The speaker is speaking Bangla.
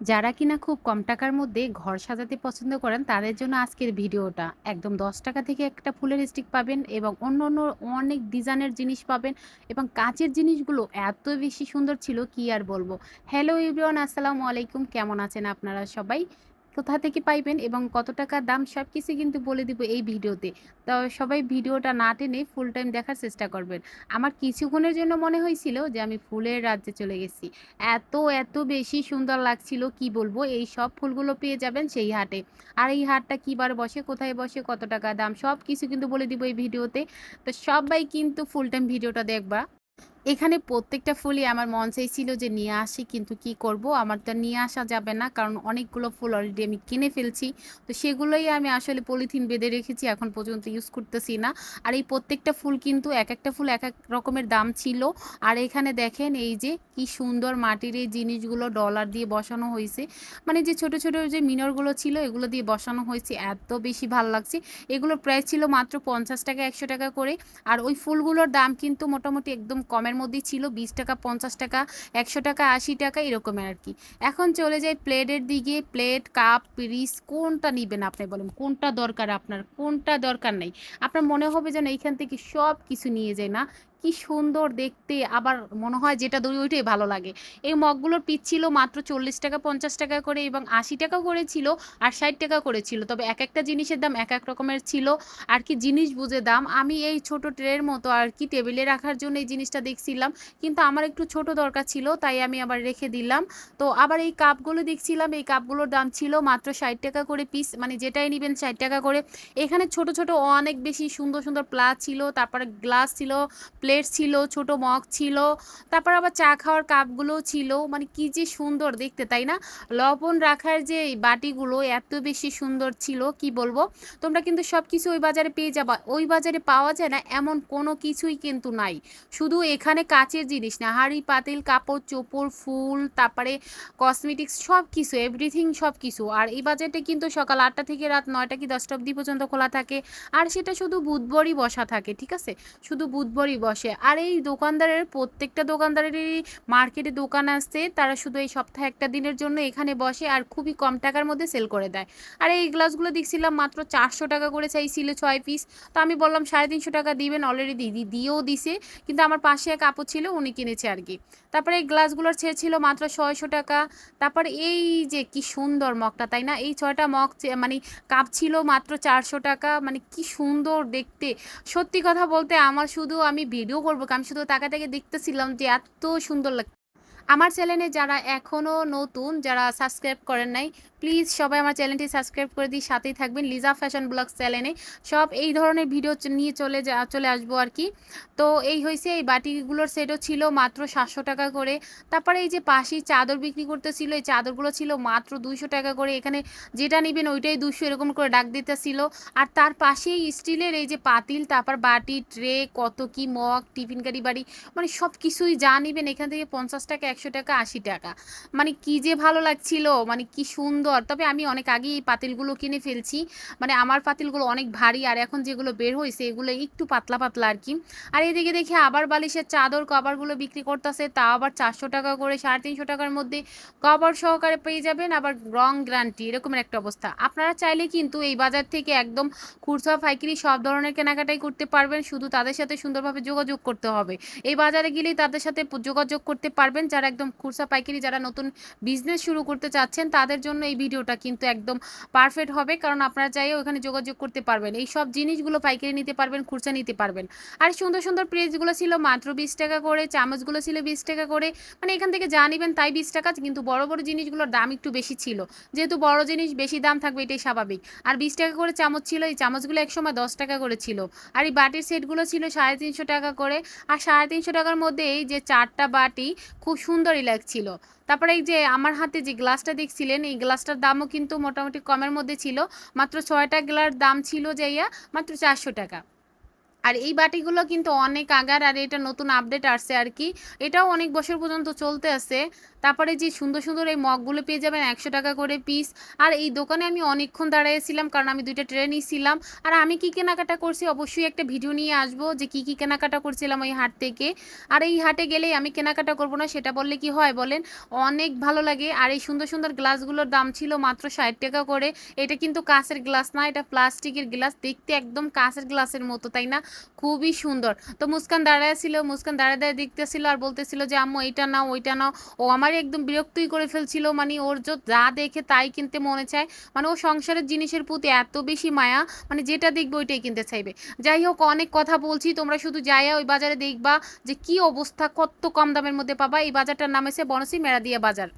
যারা কিনা খুব কম টাকার মধ্যে ঘর সাজাতে পছন্দ করেন, তাদের জন্য আজকের ভিডিওটা। একদম দশ টাকা থেকে একটা ফুলের স্টিক পাবেন এবং অন্য অন্য অনেক ডিজাইনের জিনিস পাবেন এবং কাঁচের জিনিসগুলো এত বেশি সুন্দর ছিল, কি আর বলব? হ্যালো ইব্রিয়ান আসসালামু আলাইকুম। কেমন আছেন আপনারা সবাই? কোথা থেকে পাইবেন এবং কত টাকা দাম সব কিছু কিন্তু বলে দিব এই ভিডিওতে। তো সবাই ভিডিওটা না টেনে ফুল টাইম দেখার চেষ্টা করবেন। আমার কিছুক্ষণের জন্য মনে হয়েছিল যে আমি ফুলের রাজ্যে চলে গেছি। এত এত বেশি সুন্দর লাগছিল, কি বলব? এই সব ফুলগুলো পেয়ে যাবেন সেই হাটে। আর এই হাটটা কিবার বসে, কোথায় বসে, কত টাকা দাম সব কিছু কিন্তু বলে দিব এই ভিডিওতে। তো সবাই কিন্তু ফুল টাইম ভিডিওটা দেখবা। এখানে প্রত্যেকটা ফুলই আমার মন চাইছিল যে নিয়ে আসি, কিন্তু কি করব? আমার তো নিয়ে আসা যাবে না, কারণ অনেকগুলো ফুল অলরেডি আমি কিনে ফেলছি। তো সেগুলোই আমি আসলে পলিথিন বেঁধে রেখেছি, এখন পর্যন্ত ইউজ করতেছি না। আর এই প্রত্যেকটা ফুল কিন্তু এক একটা ফুল এক এক রকমের দাম ছিল। আর এখানে দেখেন এই যে কি সুন্দর মাটির এই জিনিসগুলো ডলার দিয়ে বসানো হয়েছে। মানে যে ছোট ছোট যে মিনরগুলো ছিল, এগুলো দিয়ে বসানো হয়েছে, এত বেশি ভালো লাগছে। এগুলোর প্রাইস ছিল মাত্র পঞ্চাশ টাকা, একশো টাকা করে। আর ওই ফুলগুলোর দাম কিন্তু মোটামুটি একদম কমের মধ্যেই ছিল বিশ টাকা, পঞ্চাশ টাকা, একশো টাকা, আশি টাকা এরকমের আর কি। এখন চলে যাই প্লেটের দিকে। প্লেট, কাপ, পিরিস, কোনটা নিবেন আপনি বলেন? কোনটা দরকার আপনার? কোনটা দরকার নেই? আপনার মনে হবে যেন এইখান থেকে সব কিছু নিয়ে যায় না। কি সুন্দর দেখতে। আবার মনে হয় যেটা দড়ি ওইটাই ভালো লাগে। এই মগগুলোর পিস ছিল মাত্র চল্লিশ টাকা, পঞ্চাশ টাকা করে এবং আশি টাকা করে ছিল আর ষাট টাকা করে ছিল তবে এক একটা জিনিসের দাম এক এক রকমের ছিল। আর কি জিনিস বুঝে দাম। আমি এই ছোট ট্রের মতো আর কি টেবিলে রাখার জন্য এই জিনিসটা দেখছিলাম। কিন্তু আমার একটু ছোট দরকার ছিল, তাই আমি আবার রেখে দিলাম। তো আবার এই কাপগুলো দেখছিলাম। এই কাপগুলোর দাম ছিল মাত্র ষাট টাকা করে পিস। মানে যেটাই নেবেন ষাট টাকা করে। এখানে ছোট ছোট অনেক বেশি সুন্দর সুন্দর প্লাস ছিল। তারপরে গ্লাস ছিল ছিল, ছোট মগ ছিল, তারপর আবার চা খাওয়ার কাপগুলোও ছিল। মানে কি যে সুন্দর দেখতে, তাই না? লবণ রাখার যে বাটিগুলো এত বেশি সুন্দর ছিল, কি বলব? তোমরা কিন্তু সব কিছু ওই বাজারে পেয়ে যাবা। ওই বাজারে পাওয়া যায় না, এমন কোনো কিছুই কিন্তু নাই। শুধু এখানে কাচের জিনিস না, হাঁড়ি, পাতিল, কাপড়, চোপড়, ফুল, তারপরে কসমেটিক্স সব কিছু এভরিথিং সব কিছু আর এই বাজারটা কিন্তু সকাল আটটা থেকে রাত নয়টা কি দশটা অবধি পর্যন্ত খোলা থাকে। আর সেটা শুধু বুধবারই বসা থাকে, ঠিক আছে? শুধু বুধবারই বসে। আর এই দোকানদারের প্রত্যেকটা দোকানদারেরই মার্কেটে দোকান আসছে তারা শুধু এই সপ্তাহে একটা দিনের জন্য এখানে বসে আর খুবই কম টাকার মধ্যে সেল করে দেয়। আর এই গ্লাসগুলো দেখছিলাম মাত্র চারশো টাকা করে চাইছিল ছয় পিস। তো আমি বললাম, সাড়ে তিনশো টাকা দিবেন অলরেডি দিদি দিয়েও দিছে, কিন্তু আমার পাশে এক আপু ছিল, উনি কিনেছে আর কি। তারপরে এই গ্লাসগুলোর ছেড়ে ছিল মাত্র ছয়শো টাকা। তারপর এই যে কি সুন্দর মগটা, তাই না? এই ছয়টা মগ মানে কাপ ছিল মাত্র চারশো টাকা। মানে কি সুন্দর দেখতে। সত্যি কথা বলতে, আমার শুধু আমি ভিডিও করব আমি শুধু তাকে তাকে দেখতেছিলাম যে এত সুন্দর লাগ আমার চ্যানেলে যারা এখনও নতুন, যারা সাবস্ক্রাইব করেন নাই প্লিজ সবাই আমার চ্যানেলটি সাবস্ক্রাইব করে দিয়ে সাথেই থাকবেন লিজা ফ্যাশন ব্লগস চ্যানেলে। সব এই ধরনের ভিডিও নিয়ে চলে যা চলে আসব আর কি। তো এই হয়েছে এই বাটিগুলোর সেটও ছিল মাত্র সাতশো টাকা করে। তারপরে এই যে পাশেই চাদর বিক্রি করতেছিল, এই চাদরগুলো ছিল মাত্র দুইশো টাকা করে। এখানে যেটা নেবেন ওইটাই দুশো এরকম করে ডাক দিতেছিল। আর তার পাশেই স্টিলের এই যে পাতিল, তারপর বাটি, ট্রে, কত কি মগ, টিফিন কারি বাড়ি মানে সব কিছুই যা নেবেন এখান থেকে পঞ্চাশ টাকা একশো টাকা, আশি টাকা। মানে কি যে ভালো লাগছিল মানে কি সুন্দর। তবে আমি অনেক আগেই এই পাতিলগুলো কিনে ফেলছি। মানে আমার পাতিলগুলো অনেক ভারী, আর এখন যেগুলো বের হয়েছে এগুলো একটু পাতলা পাতলা আর কি। আর এদিকে দেখি আবার বালিশের চাদর, কভারগুলো বিক্রি করতেছে তা আবার চারশো টাকা করে, সাড়ে তিনশো টাকার মধ্যে কভার সহকারে পেয়ে যাবেন, আবার রং গ্যারান্টি, এরকমের একটা অবস্থা। আপনারা চাইলে কিন্তু এই বাজার থেকে একদম খুচরা পাইকারি সব ধরনের কেনাকাটাই করতে পারবেন। শুধু তাদের সাথে সুন্দরভাবে যোগাযোগ করতে হবে। এই বাজারে গেলেই তাদের সাথে যোগাযোগ করতে পারবেন, যারা একদম খুচরা পাইকারি যারা নতুন বিজনেস শুরু করতে চাচ্ছেন, তাদের জন্য এই ভিডিওটা কিন্তু একদম পারফেক্ট হবে। কারণ আপনারা চাইও ওখানে যোগাযোগ করতে পারবেন। এই সব জিনিসগুলো পাইকারি নিতে পারবেন খুচরা নিতে পারবেন। আর সুন্দর সুন্দর প্রেসগুলো ছিল মাত্র বিশ টাকা করে, চামচগুলো ছিল বিশ টাকা করে। মানে এখান থেকে যা নেবেন তাই বিশ টাকা, কিন্তু বড় বড় জিনিসগুলোর দাম একটু বেশি ছিল। যেহেতু বড় জিনিস বেশি দাম থাকবে, এটাই স্বাভাবিক। আর বিশ টাকা করে চামচ ছিল, এই চামচগুলো একসময় দশ টাকা করে ছিল। আর এই বাটির সেটগুলো ছিল সাড়ে তিনশো টাকা করে। আর সাড়ে তিনশো টাকার মধ্যে এই যে চারটা বাটি, খুব সুন্দরই লাগছিল। তারপরে এই যে আমার হাতে যে গ্লাসটা দেখছিলেন, এই গ্লাসটার দামও কিন্তু মোটামুটি কমের মধ্যে ছিল। মাত্র ছয়টা গ্লাস দাম ছিল যাইয়া মাত্র চারশো টাকা। আর এই বাটিগুলো কিন্তু অনেক আগার, আর এটা নতুন আপডেট আসছে আর কি। এটাও অনেক বছর পর্যন্ত চলতে আছে। তারপরে যে সুন্দর সুন্দর এই মগগুলো পেয়ে যাবেন একশো টাকা করে পিস আর এই দোকানে আমি অনেকক্ষণ দাঁড়িয়েছিলাম কারণ আমি দুইটা ট্রে নিয়েছিলাম আর আমি কি কেনাকাটা করছি অবশ্যই একটা ভিডিও নিয়ে আসব যে কি কি কেনাকাটা করছিলাম ওই হাট থেকে। আর এই হাটে গেলেই আমি কেনাকাটা করব না সেটা বললে কি হয় বলেন? অনেক ভালো লাগে। আর এই সুন্দর সুন্দর গ্লাসগুলোর দাম ছিল মাত্র ষাট টাকা করে। এটা কিন্তু কাঁচের গ্লাস না, এটা প্লাস্টিকের গ্লাস দেখতে একদম কাঁচের গ্লাসের মতো, তাই না? খুবই সুন্দর। তো মুস্কান দাঁড়ায় ছিল মুস্কান দাঁড়ায় দাঁড়ায় দেখতেছিল আর বলতেছিল যে, আম্মু, এইটা নাও, ওইটা নাও। ও আমার একদম বিরক্তই করে ফেলছিল মানে ওর যা দেখে তাই কিনতে মনে চায়। মানে ও সংসারের জিনিসের প্রতি এত বেশি মায়া মানে যেটা দেখবে ওইটাই কিনতে চাইবে। যাই হোক, অনেক কথা বলছি, তোমরা শুধু যাইয়া ওই বাজারে দেখবা যে কি অবস্থা, কত কম দামের মধ্যে পাবা। এই বাজারটার নাম হচ্ছে বনসি মেরাদিয়া বাজার।